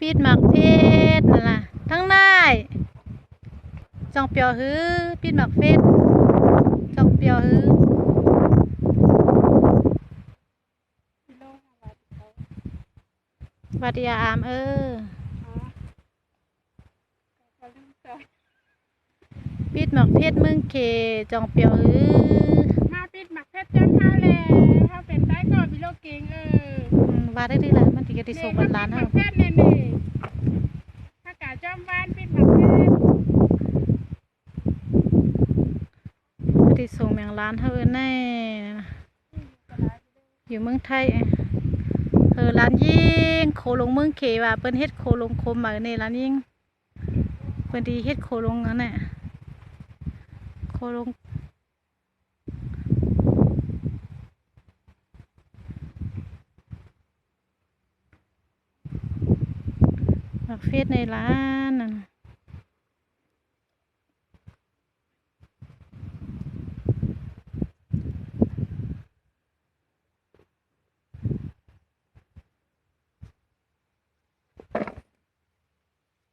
ปิดหมักเพชรนั่นล่ะทั้งนายจองเปียวฮือปิดหมักเพชรจองเปียวฮือวัดยาอามเออปิดหมักเพชรเมืองเขจองเปียวฮือ มว่าได้ดีละมันติกติส่งบันล้านหเฮามักเพชรเนี่ยนี่ถ้ากาจอมบ้านปิดหมักเพชรติส่งแมงล้านเฮาแน่อยู่เมืองไทยเออร้านยิงโคลงเมืองเขว่าเปิ้นเฮ็ดโคลงคมมาในร้านยิงเปิ้นดีเฮ็ดโคลงนั่นแหละโคลง มักเฟซในร้านนั่น